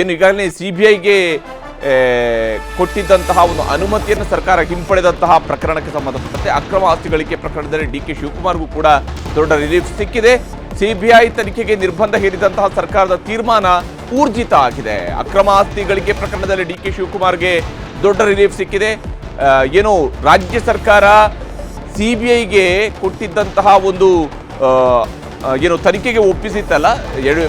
ಏನು ಈಗಾಗಲೇ C B ಐಗೆ ಕೊಟ್ಟಿದ್ದಂತಹ ಒಂದು ಅನುಮತಿಯನ್ನು ಸರ್ಕಾರ ಹಿಂಪಡೆದಂತಹ ಪ್ರಕರಣಕ್ಕೆ ಸಂಬಂಧಪಟ್ಟಂತೆ ಅಕ್ರಮ ಆಸ್ತಿ ಗಳಿಕೆ ಪ್ರಕರಣದಲ್ಲಿ ಡಿ ಕೆ ಶಿವಕುಮಾರ್ಗೂ ಕೂಡ ದೊಡ್ಡ ರಿಲೀಫ್ ಸಿಕ್ಕಿದೆ. ಸಿಬಿಐ ತನಿಖೆಗೆ ನಿರ್ಬಂಧ ಹೇರಿದಂತಹ ಸರ್ಕಾರದ ತೀರ್ಮಾನ ಊರ್ಜಿತ ಆಗಿದೆ. ಅಕ್ರಮ ಆಸ್ತಿ ಗಳಿಕೆ ಪ್ರಕರಣದಲ್ಲಿ ಡಿ ಕೆ ಶಿವಕುಮಾರ್ಗೆ ದೊಡ್ಡ ರಿಲೀಫ್ ಸಿಕ್ಕಿದೆ. ಏನು ರಾಜ್ಯ ಸರ್ಕಾರ ಸಿ ಬಿ ಐಗೆ ಕೊಟ್ಟಿದ್ದಂತಹ ಒಂದು ಏನು ತನಿಖೆಗೆ ಒಪ್ಪಿಸಿತ್ತಲ್ಲ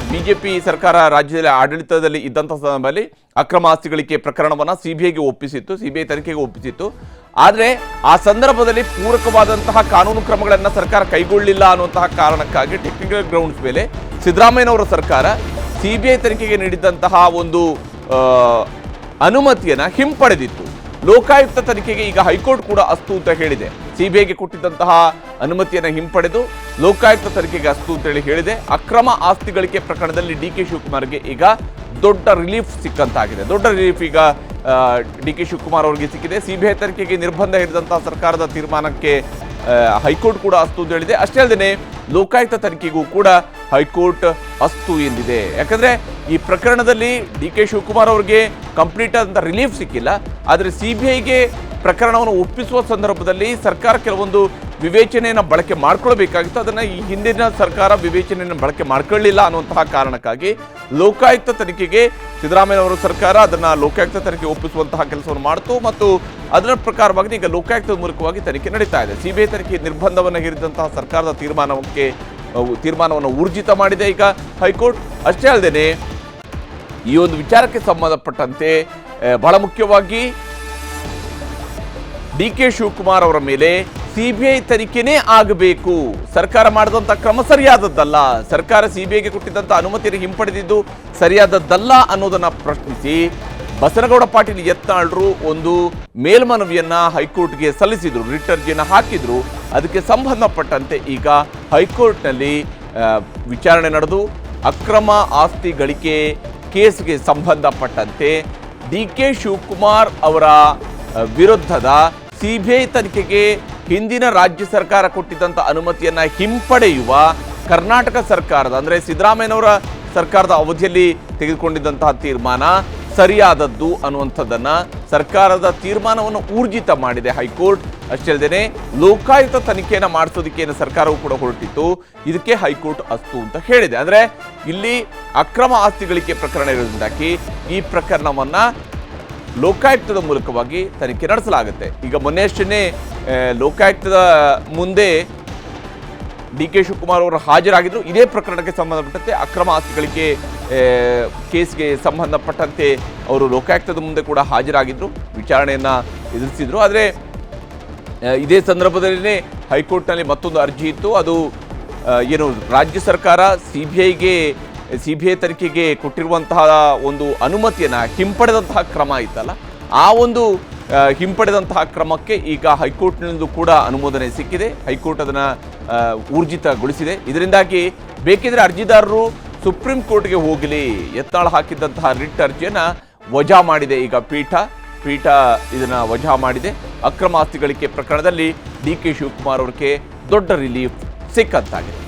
ಬಿ ಜೆ ಪಿ ಸರ್ಕಾರ ರಾಜ್ಯದಲ್ಲಿ ಆಡಳಿತದಲ್ಲಿ ಇದ್ದಂಥ ಸಂದರ್ಭದಲ್ಲಿ ಅಕ್ರಮ ಆಸ್ತಿ ಗಳಿಕೆ ಪ್ರಕರಣವನ್ನು ಸಿ ಬಿ ಐಗೆ ಒಪ್ಪಿಸಿತ್ತು ಸಿ ಬಿ ಐ ತನಿಖೆಗೆ ಒಪ್ಪಿಸಿತ್ತು. ಆದರೆ ಆ ಸಂದರ್ಭದಲ್ಲಿ ಪೂರಕವಾದಂತಹ ಕಾನೂನು ಕ್ರಮಗಳನ್ನು ಸರ್ಕಾರ ಕೈಗೊಳ್ಳಿಲ್ಲ ಅನ್ನುವಂತಹ ಕಾರಣಕ್ಕಾಗಿ ಟೆಕ್ನಿಕಲ್ ಗ್ರೌಂಡ್ಸ್ ಮೇಲೆ ಸಿದ್ದರಾಮಯ್ಯನವರ ಸರ್ಕಾರ ಸಿ ಬಿ ಐ ತನಿಖೆಗೆ ನೀಡಿದಂತಹ ಒಂದು ಅನುಮತಿಯನ್ನು ಹಿಂಪಡೆದಿತ್ತು. ಲೋಕಾಯುಕ್ತ ತನಿಖೆಗೆ ಈಗ ಹೈಕೋರ್ಟ್ ಕೂಡ ಅಸ್ತು ಅಂತ ಹೇಳಿದೆ. ಸಿಬಿಐಗೆ ಕೊಟ್ಟಿದ್ದಂತಹ ಅನುಮತಿಯನ್ನು ಹಿಂಪಡೆದು ಲೋಕಾಯುಕ್ತ ತನಿಖೆಗೆ ಅಸ್ತು ಅಂತೇಳಿ ಹೇಳಿದೆ. ಅಕ್ರಮ ಆಸ್ತಿ ಗಳಿಕೆ ಪ್ರಕರಣದಲ್ಲಿ ಡಿ ಕೆ ಶಿವಕುಮಾರ್ಗೆ ಈಗ ದೊಡ್ಡ ರಿಲೀಫ್ ಸಿಕ್ಕಂತಾಗಿದೆ. ದೊಡ್ಡ ರಿಲೀಫ್ ಈಗ ಡಿ ಕೆ ಶಿವಕುಮಾರ್ ಅವರಿಗೆ ಸಿಕ್ಕಿದೆ. ಸಿಬಿಐ ತನಿಖೆಗೆ ನಿರ್ಬಂಧ ಹಿಡಿದಂತಹ ಸರ್ಕಾರದ ತೀರ್ಮಾನಕ್ಕೆ ಹೈಕೋರ್ಟ್ ಕೂಡ ಅಸ್ತು ಅಂತ ಹೇಳಿದೆ. ಅಷ್ಟೇ ಅಲ್ಲದೆ ಲೋಕಾಯುಕ್ತ ತನಿಖೆಗೂ ಕೂಡ ಹೈಕೋರ್ಟ್ ಅಸ್ತು ಎಂದಿದೆ. ಯಾಕಂದ್ರೆ ಈ ಪ್ರಕರಣದಲ್ಲಿ ಡಿ ಕೆ ಶಿವಕುಮಾರ್ ಅವರಿಗೆ ಕಂಪ್ಲೀಟ್ ಆದಂಥ ರಿಲೀಫ್ ಸಿಕ್ಕಿಲ್ಲ. ಆದರೆ ಸಿ ಬಿ ಐಗೆ ಪ್ರಕರಣವನ್ನು ಒಪ್ಪಿಸುವ ಸಂದರ್ಭದಲ್ಲಿ ಸರ್ಕಾರ ಕೆಲವೊಂದು ವಿವೇಚನೆಯನ್ನು ಬಳಕೆ ಮಾಡ್ಕೊಳ್ಬೇಕಾಗಿತ್ತು. ಅದನ್ನು ಈ ಹಿಂದಿನ ಸರ್ಕಾರ ವಿವೇಚನೆಯನ್ನು ಬಳಕೆ ಮಾಡ್ಕೊಳ್ಳಿಲ್ಲ ಅನ್ನುವಂತಹ ಕಾರಣಕ್ಕಾಗಿ ಲೋಕಾಯುಕ್ತ ತನಿಖೆಗೆ ಸಿದ್ದರಾಮಯ್ಯನವರ ಸರ್ಕಾರ ಅದನ್ನು ಲೋಕಾಯುಕ್ತ ತನಿಖೆ ಒಪ್ಪಿಸುವಂತಹ ಕೆಲಸವನ್ನು ಮಾಡಿತು ಮತ್ತು ಅದರ ಪ್ರಕಾರವಾಗಿ ಈಗ ಲೋಕಾಯುಕ್ತದ ಮೂಲಕವಾಗಿ ತನಿಖೆ ನಡೀತಾ ಇದೆ. ಸಿ ಬಿ ಐ ತನಿಖೆ ನಿರ್ಬಂಧವನ್ನು ಹೇರಿದಂತಹ ಸರ್ಕಾರದ ತೀರ್ಮಾನಕ್ಕೆ ತೀರ್ಮಾನವನ್ನು ಊರ್ಜಿತ ಮಾಡಿದೆ. ಈಗ ಹೈಕೋರ್ಟ್ ಅಷ್ಟೇ ಅಲ್ಲದೆ ಈ ಒಂದು ವಿಚಾರಕ್ಕೆ ಸಂಬಂಧಪಟ್ಟಂತೆ ಬಹಳ ಮುಖ್ಯವಾಗಿ ಡಿ ಕೆ ಶಿವಕುಮಾರ್ ಅವರ ಮೇಲೆ ಸಿಬಿಐ ತನಿಖೆನೇ ಆಗಬೇಕು. ಸರ್ಕಾರ ಮಾಡಿದಂಥ ಕ್ರಮ ಸರಿಯಾದದ್ದಲ್ಲ. ಸರ್ಕಾರ ಸಿಬಿಐಗೆ ಕೊಟ್ಟಿದ್ದಂಥ ಅನುಮತಿಯನ್ನು ಹಿಂಪಡೆದಿದ್ದು ಸರಿಯಾದದ್ದಲ್ಲ ಅನ್ನೋದನ್ನು ಪ್ರಶ್ನಿಸಿ ಬಸನಗೌಡ ಪಾಟೀಲ್ ಯತ್ನಾಳ್ರು ಒಂದು ಮೇಲ್ಮನವಿಯನ್ನ ಹೈಕೋರ್ಟ್ಗೆ ಸಲ್ಲಿಸಿದ್ರು. ರಿಟ್ ಅರ್ಜಿಯನ್ನು ಹಾಕಿದ್ರು. ಅದಕ್ಕೆ ಸಂಬಂಧಪಟ್ಟಂತೆ ಈಗ ಹೈಕೋರ್ಟ್ನಲ್ಲಿ ವಿಚಾರಣೆ ನಡೆದು ಅಕ್ರಮ ಆಸ್ತಿ ಗಳಿಕೆ ಕೇಸ್ಗೆ ಸಂಬಂಧಪಟ್ಟಂತೆ ಡಿ ಕೆ ಶಿವಕುಮಾರ್ ಅವರ ಅ, ಬಿ ಐ ತನಿಖೆಗೆ ಹಿಂದಿನ ರಾಜ್ಯ ಸರ್ಕಾರ ಕೊಟ್ಟಿದ್ದಂಥ ಅನುಮತಿಯನ್ನು ಹಿಂಪಡೆಯುವ ಕರ್ನಾಟಕ ಸರ್ಕಾರದ ಅಂದರೆ ಸಿದ್ದರಾಮಯ್ಯನವರ ಸರ್ಕಾರದ ಅವಧಿಯಲ್ಲಿ ತೆಗೆದುಕೊಂಡಿದ್ದಂತಹ ತೀರ್ಮಾನ ಸರಿಯಾದದ್ದು ಅನ್ನುವಂಥದ್ದನ್ನು ಸರ್ಕಾರದ ತೀರ್ಮಾನವನ್ನು ಊರ್ಜಿತ ಮಾಡಿದೆ ಹೈಕೋರ್ಟ್. ಅಷ್ಟೇ ಅಲ್ಲದೆ ಲೋಕಾಯುಕ್ತ ತನಿಖೆಯನ್ನು ಮಾಡಿಸೋದಕ್ಕೆ ಏನು ಸರ್ಕಾರವು ಕೂಡ ಹೊರಟಿತ್ತು. ಇದಕ್ಕೆ ಹೈಕೋರ್ಟ್ ಅಸ್ತು ಅಂತ ಹೇಳಿದೆ. ಅಂದರೆ ಇಲ್ಲಿ ಅಕ್ರಮ ಆಸ್ತಿ ಗಳಿಕೆ ಪ್ರಕರಣ ಇರೋದ್ರಿಂದಾಗಿ ಈ ಪ್ರಕರಣವನ್ನ ಲೋಕಾಯುಕ್ತದ ಮೂಲಕವಾಗಿ ತನಿಖೆ ನಡೆಸಲಾಗುತ್ತೆ. ಈಗ ಮೊನ್ನೆಯಷ್ಟೇ ಲೋಕಾಯುಕ್ತದ ಮುಂದೆ ಡಿ ಕೆ ಶಿವಕುಮಾರ್ ಅವರು ಹಾಜರಾಗಿದ್ದರು ಇದೇ ಪ್ರಕರಣಕ್ಕೆ ಸಂಬಂಧಪಟ್ಟಂತೆ ಅಕ್ರಮ ಆಸ್ತಿಗಳಿಗೆ ಕೇಸ್ಗೆ ಸಂಬಂಧಪಟ್ಟಂತೆ ಅವರು ಲೋಕಾಯುಕ್ತದ ಮುಂದೆ ಕೂಡ ಹಾಜರಾಗಿದ್ದರು ವಿಚಾರಣೆಯನ್ನು ಎದುರಿಸಿದ್ರು. ಆದರೆ ಇದೇ ಸಂದರ್ಭದಲ್ಲಿನೇ ಹೈಕೋರ್ಟ್ನಲ್ಲಿ ಮತ್ತೊಂದು ಅರ್ಜಿ ಇತ್ತು. ಅದು ಏನು, ರಾಜ್ಯ ಸರ್ಕಾರ, ಸಿ ಬಿ ಐಗೆ ಸಿ ಬಿ ಐ ತನಿಖೆಗೆ ಕೊಟ್ಟಿರುವಂತಹ ಒಂದು ಅನುಮತಿಯನ್ನು ಹಿಂಪಡೆದಂತಹ ಕ್ರಮ ಇತ್ತಲ್ಲ, ಆ ಒಂದು ಹಿಂಪಡೆದಂತಹ ಕ್ರಮಕ್ಕೆ ಈಗ ಹೈಕೋರ್ಟ್ನಿಂದ ಕೂಡ ಅನುಮೋದನೆ ಸಿಕ್ಕಿದೆ. ಹೈಕೋರ್ಟ್ ಅದನ್ನು ಊರ್ಜಿತಗೊಳಿಸಿದೆ. ಇದರಿಂದಾಗಿ ಬೇಕಿದ್ರೆ ಅರ್ಜಿದಾರರು ಸುಪ್ರೀಂ ಕೋರ್ಟ್ಗೆ ಹೋಗಲಿ. ಎತ್ತಾಳ ಹಾಕಿದ್ದಂತಹ ರಿಟ್ ಅರ್ಜಿಯನ್ನು ವಜಾ ಮಾಡಿದೆ ಈಗ ಪೀಠ. ಪೀಠ ಇದನ್ನು ವಜಾ ಮಾಡಿದೆ. ಅಕ್ರಮ ಆಸ್ತಿ ಗಳಿಕೆ ಪ್ರಕರಣದಲ್ಲಿ ಡಿ ಕೆ ಶಿವಕುಮಾರ್ ಅವರಿಗೆ ದೊಡ್ಡ ರಿಲೀಫ್ ಸಿಕ್ಕಂತಾಗಿದೆ.